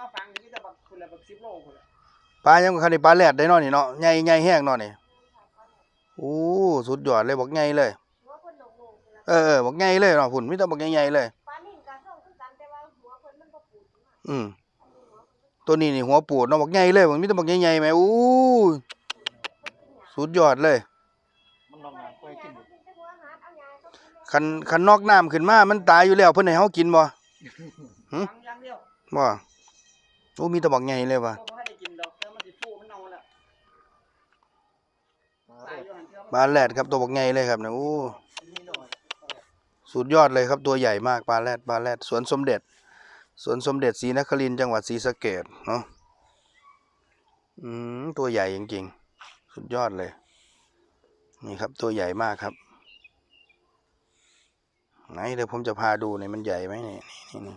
มาฟังนี่จะบักคนละบัก10โลคนละปลายังคันนี้ปลาแรดได้เนาะนี่เนาะใหญ่ใหญ่แห้งเนาะนี่โอ้สุดยอดเลยบอกใหญ่เลย หัวเพิ่นโหนกๆนะเออเออบอกใหญ่เลยเนาะพุ่นมีแต่บอกใหญ่ๆเลย ปลานิ่มกาส่งคือกันแต่ว่าหัวเพิ่นมันบ่ปูดมากอืมอันนี้หัวเพิ่นตัวนี้นี่หัวปูดเนาะบอกใหญ่เลยมันมีแต่บอกใหญ่ๆแหมอู้สุดยอดเลย มันลองมาค่อยกินเขากินแต่หัวอาหารเอาหญ้าเขากินแล้วคันคันนอกน้ำขึ้นมา มันตายอยู่แล้วเพิ่นให้เฮากินบ่ ฟังอย่างเดียวบ่ โอ้มีแต่บอกใหญ่เลยว่ะบ่ให้ได้กินดอกแต่มันสิฟูมันเน่าแล้วตายอยู่หั่นเทื่อปลาแรดครับตัวบอกใหญ่เลยครับเนี่ยโอ้สุดยอดเลยครับตัวใหญ่มากปลาแรดปลาแรดสวนสมเด็จ สวนสมเด็จศรีนครินทร์จังหวัดศรีสะเกษเนาะอืมตัวใหญ่จริงๆ สุดยอดเลย นี่ครับตัวใหญ่มากครับ ไหนเดี๋ยวผมจะพาดูเนี่อยมันใหญ่ไหมเนี่ยนี่นี่นี่